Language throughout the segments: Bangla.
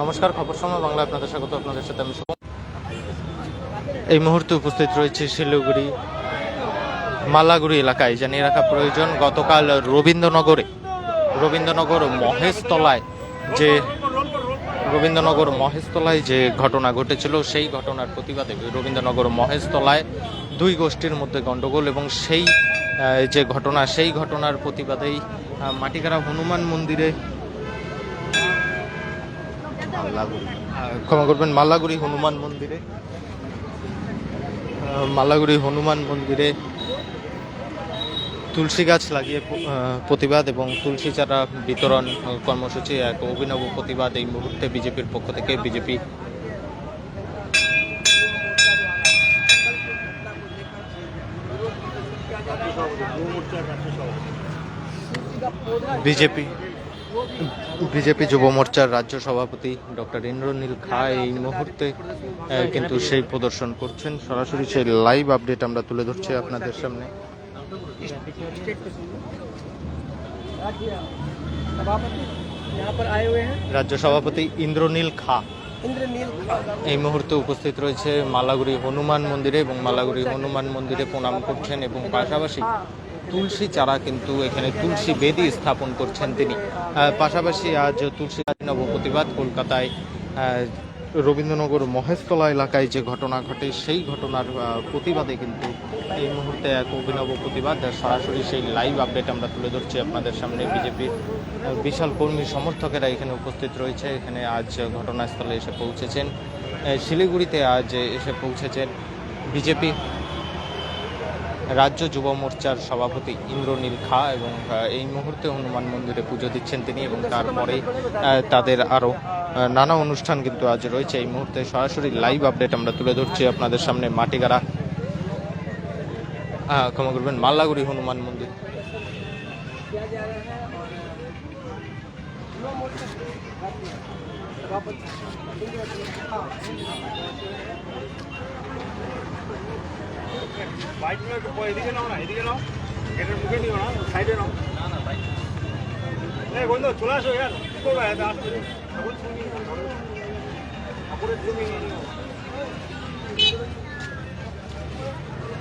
নমস্কার, খবর সময় বাংলা আপনাদের স্বাগত, আপনাদের সাথে আমি এই মুহূর্তে উপস্থিত রয়েছে শিলিগুড়ি, মালাগুড়ি এলাকায়, জানিয়ে রাখা প্রয়োজন, গতকাল রবীন্দ্রনগরে, রবীন্দ্রনগর মহেশতলায় যে, রবীন্দ্রনগর মহেশতলায় যে ঘটনা ঘটেছিল, সেই ঘটনার প্রতিবাদে রবীন্দ্রনগর মহেশতলায় দুই গোষ্ঠীর মধ্যে গণ্ডগোল এবং সেই যে ঘটনা, সেই ঘটনার প্রতিবাদেই মাটিগাড়া হনুমান মন্দিরে মাল্লাগুড়ি ক্ষমা করবেন মাল্লাগুড়ি হনুমান মন্দিরে। মাল্লাগুড়ি হনুমান মন্দিরে তুলসী গাছ লাগিয়ে প্রতিবাদ এবং তুলসী চারা বিতরণ কর্মসূচি এক অভিনব প্রতিবাদ এই মুহূর্তে বিজেপির পক্ষ থেকে। বিজেপি বিজেপি বিজেপি যুব মোর্চার রাজ্য সভাপতি ডক্টর ইন্দ্রনীল খা এই মুহূর্তে কিন্তু সেই প্রদর্শন করছেন। সরাসরি সেই লাইভ আপডেট আমরা তুলে ধরছি আপনাদের সামনে। রাজ্য সভাপতি ইন্দ্রনীল খা এই মুহূর্তে উপস্থিত রয়েছে মালাগুড়ি হনুমান মন্দিরে এবং মালাগুড়ি হনুমান মন্দিরে প্রণাম করছেন এবং পাশাপাশি তুলসী চারা কিন্তু এখানে তুলসী বেদি স্থাপন করছেন তিনি। পাশাপাশি আজ তুলসী নব প্রতিবাদ কলকাতায় রবীন্দ্রনগর মহেশতলা এলাকায় যে ঘটনা ঘটে, সেই ঘটনার প্রতিবাদে কিন্তু এই মুহূর্তে এক অভিনব প্রতিবাদ। সরাসরি সেই লাইভ আপডেট আমরা তুলে ধরছি আপনাদের সামনে। বিজেপির বিশাল কর্মী সমর্থকেরা এখানে উপস্থিত রয়েছে। এখানে আজ ঘটনাস্থলে এসে পৌঁছেছেন। শিলিগুড়িতে আজ এসে পৌঁছেছেন বিজেপি। রাজ্য যুব মোর্চার সভাপতি ইন্দ্রনীল খা এবং এই মুহূর্তে হনুমান মন্দিরে পুজো দিচ্ছেন তিনি এবং তারপরে তাদের আরও নানা অনুষ্ঠান কিন্তু আজ রয়েছে। এই মুহূর্তে সরাসরি লাইভ আপডেট আমরা তুলে ধরছি আপনাদের সামনে মাটিগাড়া। ক্ষমা করবেন, মাল্লাগুড়ি হনুমান মন্দির। চলে আসো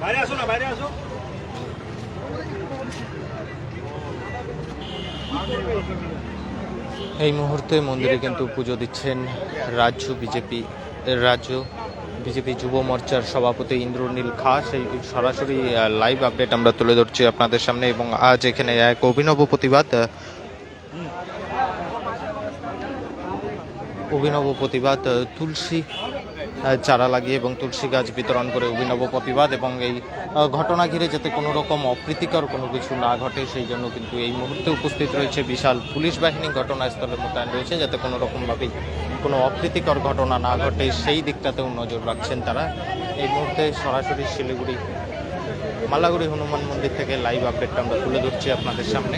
বাইরে আসো না বাইরে আসো এই মুহূর্তে মন্দিরে কিন্তু পুজো দিচ্ছেন রাজ্য বিজেপি রাজ্য বিজেপি যুব মোর্চার সভাপতি ইন্দ্রনীল খা, সেই সরাসরি লাইভ আপডেট আমরা তুলে ধরছি আপনাদের সামনে এবং আজ এখানে এক অভিনব প্রতিবাদ অভিনব প্রতিবাদ তুলসী চারা লাগিয়ে এবং তুলসী গাছ বিতরণ করে অভিনব প্রতিবাদ এবং এই ঘটনা ঘিরে যাতে কোনো রকম অপ্রীতিকর কোনো কিছু না ঘটে, সেই জন্য কিন্তু এই মুহূর্তে উপস্থিত রয়েছে বিশাল পুলিশ বাহিনী। ঘটনাস্থলে মোতায়েন রয়েছে যাতে কোনো রকমভাবেই কোনো অপ্রীতিকর ঘটনা না ঘটে, সেই দিকটাতেও নজর রাখছেন তারা। এই মুহূর্তে সরাসরি শিলিগুড়ি, মালাগুড়ি হনুমান মন্দির থেকে লাইভ আপডেটটা আমরা তুলে ধরছি আপনাদের সামনে।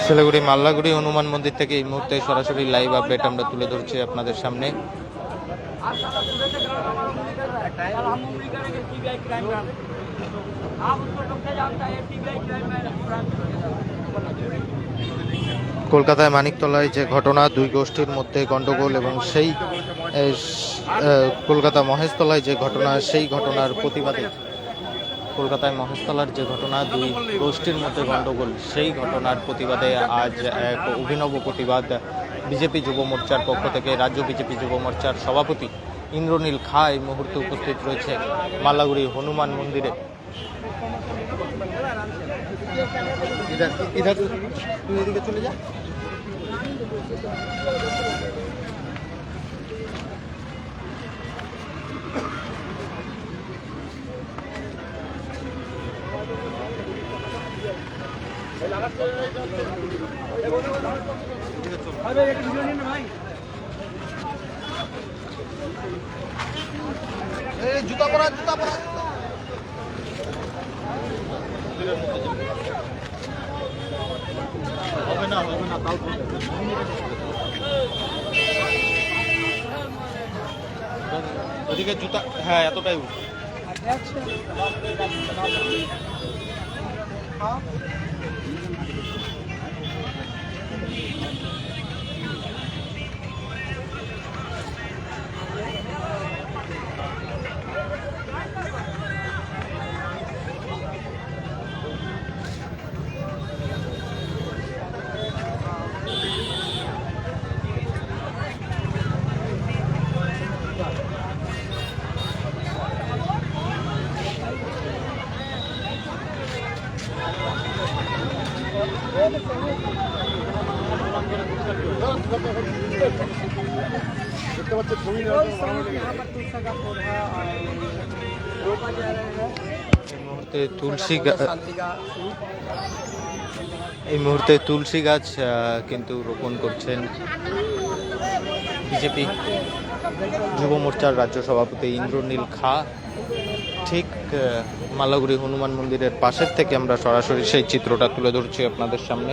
শিলিগুড়ি মাল্লাগুড়ি হনুমান মন্দির থেকে এই মুহূর্তে সরাসরি লাইভ আপডেট আমরা তুলে ধরছি আপনাদের সামনে। কলকাতায় মানিকতলায় যে ঘটনা, দুই গোষ্ঠীর মধ্যে গণ্ডগোল এবং সেই কলকাতা মহেশতলায় যে ঘটনা, সেই ঘটনার প্রতিবাদে কলকাতায় মহেশতলার যে ঘটনা, দুই গোষ্ঠীর মধ্যে গণ্ডগোল, সেই ঘটনার প্রতিবাদে আজ এক অভিনব প্রতিবাদ। বিজেপি যুব মোর্চার পক্ষ থেকে রাজ্য বিজেপি যুব মোর্চার সভাপতি ইন্দ্রনীল খা এই মুহূর্তে উপস্থিত রয়েছে মালাগুড়ি হনুমান মন্দিরে। চলে যা। জুতা পরা জুতা পরা হবে না হবে না তাও ওদিকে জুতা হ্যাঁ এতটাই উঠ এই মুহূর্তে তুলসী এই মুহূর্তে তুলসী গাছ কিন্তু রোপণ করছেন বিজেপি যুব মোর্চার রাজ্য সভাপতি ইন্দ্রনীল খা। ঠিক মালাগুড়ি হনুমান মন্দিরের পাশের থেকে আমরা সরাসরি সেই চিত্রটা তুলে ধরছি আপনাদের সামনে।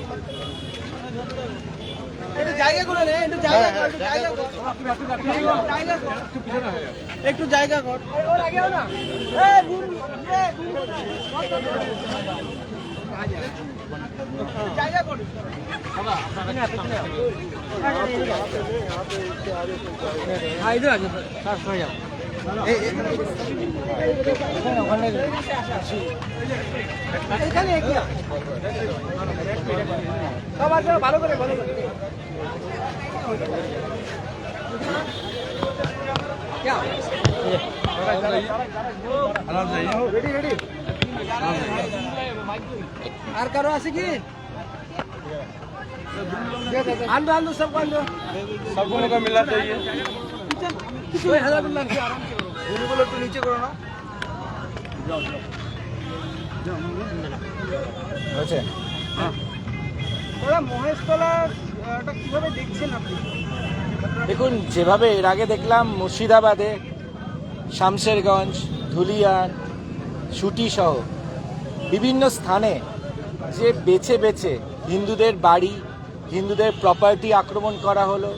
একটু জায়গা কর একটু জায়গা কর জায়গা হ্যাঁ ইধর আছে স্যার সরে যাও এখানে কি সবার জন্য ভালো করে ভালো করে क्या আর কারো আছে কি আন্দো আন্দো সব আন্দো सबको मौका मिलना चाहिए দেখুন, যেভাবে এর আগে দেখলাম, মুর্শিদাবাদে, শামশেরগঞ্জ, ধুলিয়ান সুটি সহ বিভিন্ন স্থানে যে বেছে বেছে হিন্দুদের বাড়ি, হিন্দুদের প্রপার্টি আক্রমণ করা হলো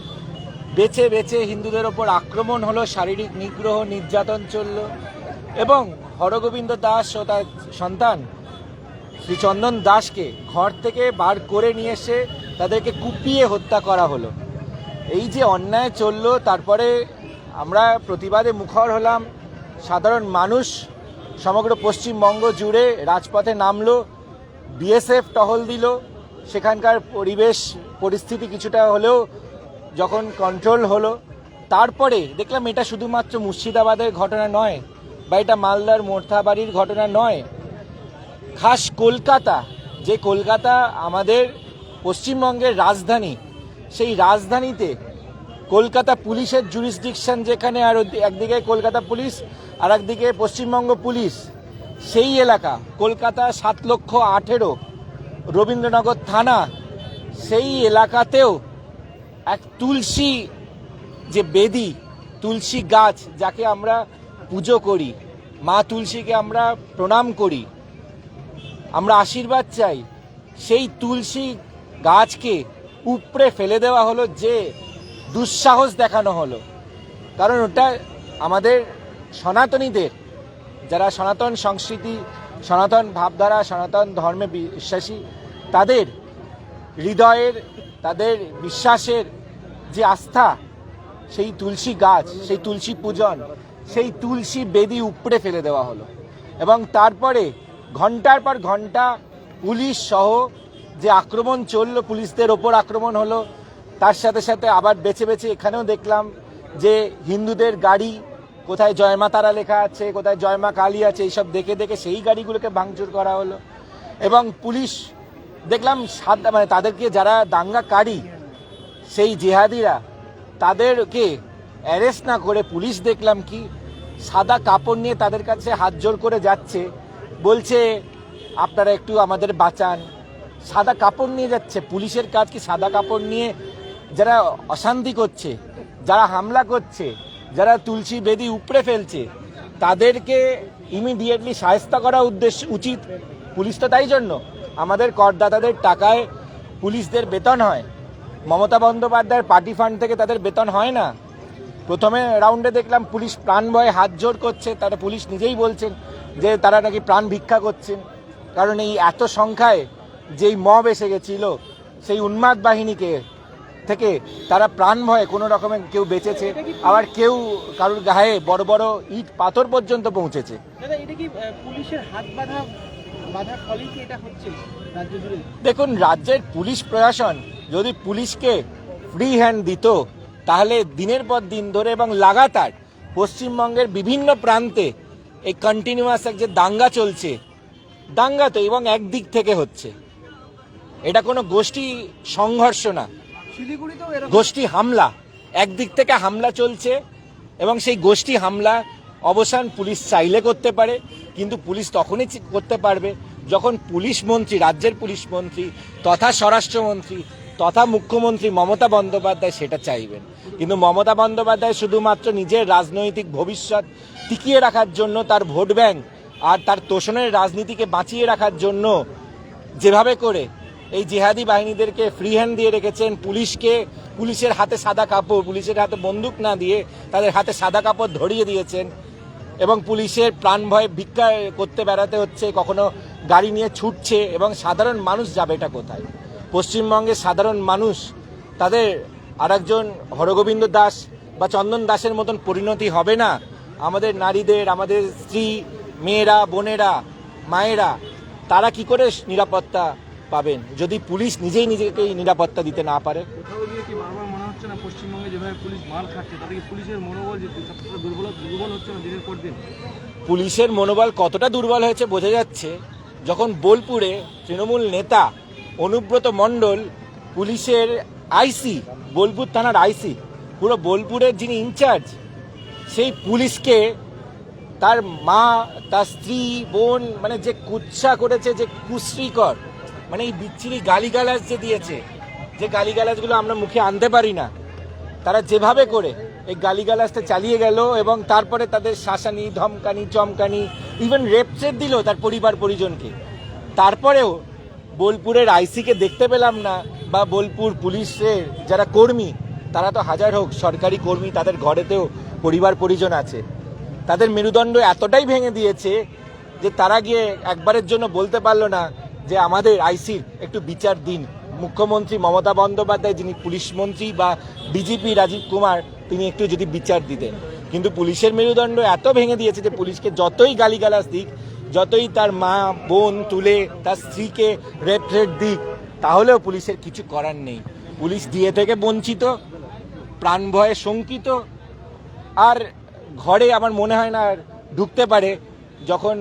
বেছে বেছে হিন্দুদের ওপর আক্রমণ হলো, শারীরিক নিগ্রহ, নির্যাতন চলল এবং হরগোবিন্দ দাস ও তার সন্তান শ্রী চন্দন দাসকে ঘর থেকে বার করে নিয়ে এসে তাদেরকে কুপিয়ে হত্যা করা হলো। এই যে অন্যায় চলল, তারপরে আমরা প্রতিবাদে মুখর হলাম। সাধারণ মানুষ সমগ্র পশ্চিমবঙ্গ জুড়ে রাজপথে নামলো, বিএসএফ টহল দিল। সেখানকার পরিবেশ, পরিস্থিতি কিছুটা হলেও যখন কন্ট্রোল হলো, তারপরে দেখলাম এটা শুধুমাত্র মুর্শিদাবাদের ঘটনা নয়, বা এটা মালদার মোর্থাবাড়ির ঘটনা নয়, খাস কলকাতা, যে কলকাতা আমাদের পশ্চিমবঙ্গের রাজধানী, সেই রাজধানীতে কলকাতা পুলিশের জুরিসডিকশন যেখানে আর একদিকে কলকাতা পুলিশ, আর একদিকে পশ্চিমবঙ্গ পুলিশ, সেই এলাকা, কলকাতা সাত লক্ষ আঠেরো, রবীন্দ্রনগর থানা, সেই এলাকাতেও এক তুলসী যে বেদি, তুলসী গাছ যাকে আমরা পুজো করি, মা তুলসীকে আমরা প্রণাম করি, আমরা আশীর্বাদ চাই, সেই তুলসী গাছকে উপড়ে ফেলে দেওয়া হলো যে দুঃসাহস দেখানো হলো। কারণ ওটা আমাদের সনাতনীদের, যারা সনাতন সংস্কৃতি, সনাতন ভাবধারা, সনাতন ধর্মে বিশ্বাসী, তাদের হৃদয়ের তাদের বিশ্বাসের যে আস্থা, সেই তুলসী গাছ, সেই তুলসী পূজন, সেই তুলসী বেদি উপড়ে ফেলে দেওয়া হলো। এবং তারপরে ঘণ্টার পর ঘণ্টা পুলিশ সহ যে আক্রমণ চলল, পুলিশদের ওপর আক্রমণ হলো, তার সাথে সাথে আবার বেছে বেছে এখানেও দেখলাম যে হিন্দুদের গাড়ি, কোথায় জয়মা তারা লেখা আছে, কোথায় জয়মা কালী আছে, এইসব দেখে দেখে সেই গাড়িগুলোকে ভাঙচুর করা হলো। এবং পুলিশ দেখলাম মানে তাদেরকে যারা দাঙ্গাকারী, সেই জেহাদিরা, তাদেরকে অ্যারেস্ট না করে পুলিশ দেখলাম কি, সাদা কাপড় নিয়ে তাদের কাছে হাত জোর করে যাচ্ছে। বলছে, আপনারা একটু আমাদের বাঁচান। সাদা কাপড় নিয়ে যাচ্ছে। পুলিশের কাজ কি সাদা কাপড় নিয়ে যারা অশান্তি করছে, যারা হামলা করছে, যারা তুলসী বেদি উপড়ে ফেলছে, তাদেরকে ইমিডিয়েটলি সায়স্তা করা উদ্দেশ্য উচিত। পুলিশ তো তাই জন্য। আমাদের করদাতাদের টাকায় পুলিশদের বেতন হয়। মমতা বন্দ্যোপাধ্যায়ের পার্টি ফান্ড থেকে তাদের বেতন হয় না। প্রথমে রাউন্ডে দেখলাম পুলিশ প্রাণ ভয়ে হাত জোর করছে তারা পুলিশ নিজেই বলছেন যে তারা নাকি প্রাণ ভিক্ষা করছেন। কারণ এই এত সংখ্যায় যেই মব এসে গেছিল সেই উন্মাদ বাহিনীকে থেকে তারা প্রাণ ভয়ে কোনো রকমে কেউ বেঁচেছে। আবার কেউ কারোর গায়ে বড় বড় ইট পাথর পর্যন্ত পৌঁছেছে। এটা কি পুলিশের হাত বাঁধা বাঁধার ফলেই কি এটা হচ্ছে রাজ্য জুড়ে? দেখুন রাজ্যের পুলিশ প্রশাসন যদি পুলিশকে ফ্রি হ্যান্ড দিত তাহলে দিনের পর দিন ধরে এবং লাগাতার পশ্চিমবঙ্গের বিভিন্ন প্রান্তে এই কন্টিনিউয়াস এক যে দাঙ্গা চলছে দাঙ্গা তো এবং একদিক থেকে হচ্ছে। এটা কোনো গোষ্ঠী সংঘর্ষ না। গোষ্ঠী হামলা একদিক থেকে হামলা চলছে এবং সেই গোষ্ঠী হামলা অবসান পুলিশ চাইলে করতে পারে। কিন্তু পুলিশ তখনই করতে পারবে যখন পুলিশ মন্ত্রী, রাজ্যের পুলিশ মন্ত্রী, তথা স্বরাষ্ট্রমন্ত্রী, তথা মুখ্যমন্ত্রী মমতা বন্দ্যোপাধ্যায় সেটা চাইবেন। কিন্তু মমতা বন্দ্যোপাধ্যায় শুধুমাত্র নিজের রাজনৈতিক ভবিষ্যৎ টিকিয়ে রাখার জন্য তার ভোট ব্যাংক আর তার তোষণের রাজনীতিকে বাঁচিয়ে রাখার জন্য যেভাবে করে এই জিহাদি বাহিনীদেরকে ফ্রি হ্যান্ড দিয়ে রেখেছেন, পুলিশকে, পুলিশের হাতে সাদা কাপড়, পুলিশের হাতে বন্দুক না দিয়ে তাদের হাতে সাদা কাপড় ধরিয়ে দিয়েছেন এবং পুলিশের প্রাণ ভয়ে ভিক্ষা করতে বেড়াতে হচ্ছে, কখনো গাড়ি নিয়ে ছুটছে এবং সাধারণ মানুষ যাবে এটা কোথায়? পশ্চিমবঙ্গের সাধারণ মানুষ তাদের আরেকজন হরগোবিন্দ দাস বা চন্দন দাসের মতন পরিণতি হবে না? আমাদের নারীদের, আমাদের স্ত্রী, মেয়েরা, বোনেরা, মায়েরা, তারা কি করে নিরাপত্তা পাবেন? যদি পুলিশ নিজেই নিজেকে নিরাপত্তা দিতে না পারে? হচ্ছে না পশ্চিমবঙ্গে যেভাবে পুলিশ মার খাচ্ছে, তাতে কি পুলিশের মনোবল যে দুর্বল দুর্বল হচ্ছে না দিনের পর দিন? পুলিশের মনোবল কতটা দুর্বল হয়েছে বোঝা যাচ্ছে, যখন বোলপুরে তৃণমূল নেতা অনুব্রত মণ্ডল, পুলিশের আইসি, বোলপুর থানার আইসি, পুরো বোলপুরের যিনি ইনচার্জ, সেই পুলিশকে তার মা, তার স্ত্রী, বোন মানে যে কুচ্ছা করেছে, যে কুশ্রীকর মানে এই বিচ্ছিরি গালিগালাজ যে দিয়েছে যে গালিগালাজগুলো আমরা মুখে আনতে পারি না, তারা যেভাবে করে এই গালিগালাজটা চালিয়ে গেল এবং তারপরে তাদের শাসানি, ধমকানি, চমকানি ইভেন রেপসেট দিল তার পরিবার পরিজনকে। তারপরেও বোলপুরের আইসিকে দেখতে পেলাম না বা বোলপুর পুলিশের যারা কর্মী, তারা তো হাজার হোক, সরকারি কর্মী তাদের ঘরেতেও পরিবার পরিজন আছে। তাদের মেরুদণ্ড এতটাই ভেঙে দিয়েছে যে তারা গিয়ে একবারের জন্য বলতে পারল না যে আমাদের আইসির একটু বিচার দিন। মুখ্যমন্ত্রী মমতা বন্দ্যোপাধ্যায়, যিনি পুলিশ মন্ত্রী বা ডিজিপি রাজীব কুমার, তিনি একটু যদি বিচার দিতেন। কিন্তু পুলিশের মেরুদণ্ড এত ভেঙে দিয়েছে যে পুলিশকে যতই গালিগালাজ দিক, যতই তার মা, বোন তুলে তার স্ত্রীকে রেপ রেট দিক, তাহলেও পুলিশের কিছু করার নেই। পুলিশ দিয়ে থেকে বঞ্চিত, প্রাণ ভয়ে শঙ্কিত, আর ঘরে আমার মনে হয় না ঢুকতে পারে, যখন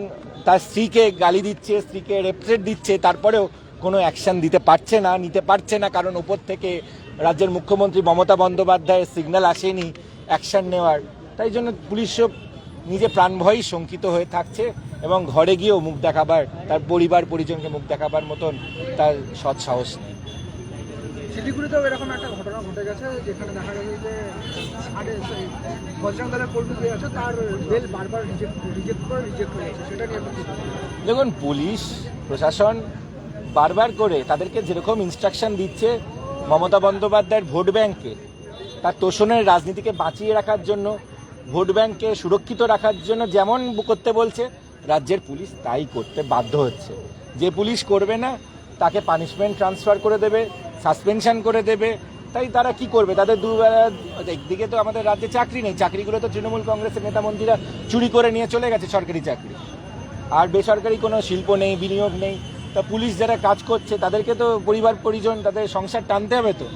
তার স্ত্রীকে গালি দিচ্ছে, স্ত্রীকে রেপ্রেট দিচ্ছে, তারপরেও কোনো অ্যাকশন দিতে পারছে না নিতে পারছে না কারণ ওপর থেকে রাজ্যের মুখ্যমন্ত্রী মমতা বন্দ্যোপাধ্যায়ের সিগন্যাল আসেনি অ্যাকশন নেওয়ার তাই জন্য পুলিশও নিজে প্রাণভয়ই শঙ্কিত হয়ে থাকছে এবং ঘরে গিয়েও মুখ দেখাবার তার পরিবার পরিজনকে মুখ দেখাবার মতন তার সৎ সাহস নেই শিলিগুড়িতেও এরকম একটা ঘটনা ঘটে গেছে যেখানে দেখা গেছে যে আরে বজরং দলের কর্মী যে আছে তার বেল বারবার রিজেক্ট রিজেক্ট করে রিজেক্ট হয়ে যাচ্ছে সেটা নিয়ে আপনি কি বলবেন? দেখুন পুলিশ প্রশাসন বারবার করে তাদেরকে যেরকম ইনস্ট্রাকশন দিচ্ছে মমতা বন্দ্যোপাধ্যায়ের ভোট ব্যাংকে, তার তোষণের রাজনীতিকে বাঁচিয়ে রাখার জন্য, ভোট ব্যাংককে সুরক্ষিত রাখার জন্য যেমন করতে বলছে, রাজ্যের পুলিশ তাই করতে বাধ্য হচ্ছে। যে পুলিশ করবে না, তাকে পানিশমেন্ট ট্রান্সফার করে দেবে সাসপেনশন করে দেবে, তাই তারা কি করবে? তাদের দুবেলা একদিকে তো আমাদের রাজ্যে চাকরি নেই, চাকরিগুলো তো তৃণমূল কংগ্রেসের নেতা মন্ত্রীরা চুরি করে নিয়ে চলে গেছে সরকারি চাকরি। আর বেসরকারি কোনো শিল্প নেই, বিনিয়োগ নেই তা পুলিশ যারা কাজ করছে, তাদেরকে তো পরিবার, পরিজন, তাদের সংসার টানতে হবে তো।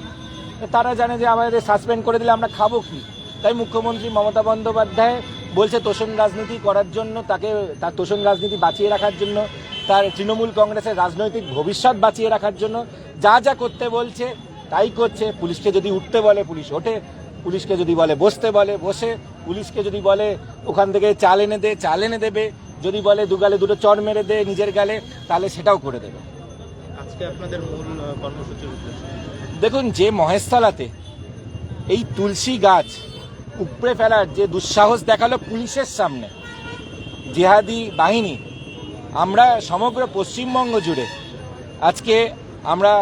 তারা জানে যে আমাদের সাসপেন্ড করে দিলে আমরা খাব কি? তাই মুখ্যমন্ত্রী মমতা বন্দ্যোপাধ্যায় বলছে, তোষণ রাজনীতি করার জন্য, তাকে, তার তোষণ রাজনীতি বাঁচিয়ে রাখার জন্য, তার তৃণমূল কংগ্রেসের রাজনৈতিক ভবিষ্যৎ বাঁচিয়ে রাখার জন্য যা যা করতে বলছে, তাই করছে। পুলিশকে যদি উঠতে বলে, পুলিশ ওঠে। পুলিশকে যদি বলে, বসতে বলে, বসে। পুলিশকে যদি বলে, ওখান থেকে চাল এনে দে, চাল এনে দেবে। যদি বলে দু গালে দুটো চর মেরে দে নিজের গালে তাহলে সেটাও করে দেবে। আজকে আপনাদের মূল আহ, কর্মসূচির উদ্দেশ্য দেখুন যে মহেশতলাতে এই তুলসী গাছ উপড়ে ফেলার যে দুঃসাহস দেখাল পুলিশের সামনে জেহাদি বাহিনী আমরা সমগ্র পশ্চিমবঙ্গ জুড়ে আজকে আমরা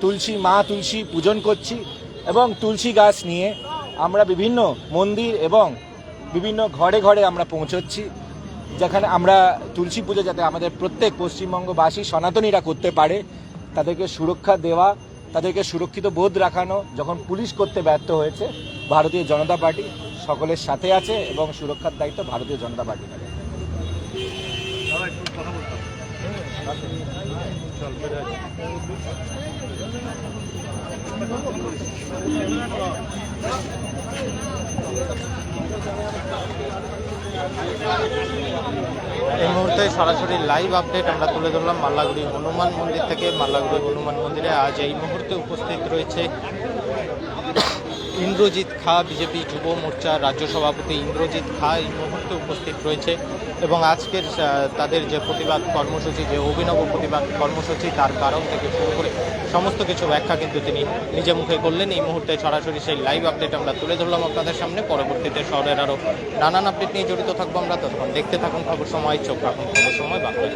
তুলসী মা তুলসী পূজন করছি এবং তুলসী গাছ নিয়ে আমরা বিভিন্ন মন্দির এবং বিভিন্ন ঘরে ঘরে আমরা পৌঁছচ্ছি। যেখানে আমরা তুলসী পুজো যাতে আমাদের প্রত্যেক পশ্চিমবঙ্গবাসী সনাতনীরা করতে পারে, তাদেরকে সুরক্ষা দেওয়া, তাদেরকে সুরক্ষিত বোধ রাখানো, যখন পুলিশ করতে ব্যর্থ হয়েছে, ভারতীয় জনতা পার্টি সকলের সাথে আছে এবং সুরক্ষার দায়িত্ব ভারতীয় জনতা পার্টি নেবে। দাদা একটু এই মুহূর্তে সরাসরি লাইভ আপডেট আমরা তুলে ধরলাম মাল্লাগুড়ি হনুমান মন্দির থেকে। মাল্লাগুড়ি হনুমান মন্দিরে আজ এই মুহূর্তে উপস্থিত রয়েছে ইন্দ্রজিৎ খা, বিজেপি যুব মোর্চা রাজ্য সভাপতি ইন্দ্রজিৎ খা এই মুহূর্তে উপস্থিত রয়েছে। এবং আজকের তাদের যে প্রতিবাদ কর্মসূচি, যে অভিনব প্রতিবাদ কর্মসূচি, তার কারণ থেকে শুরু করে সমস্ত কিছু ব্যাখ্যা কিন্তু তিনি নিজে মুখে করলেন। এই মুহূর্তে সরাসরি সেই লাইভ আপডেট আমরা তুলে ধরলাম আপনাদের সামনে। পরবর্তীতে শহরের আরও নানান আপডেট নিয়ে জড়িত থাকব আমরা। ততক্ষণ দেখতে থাকুন খবর সময়, চোখ রাখুন খবর সময় বাংলা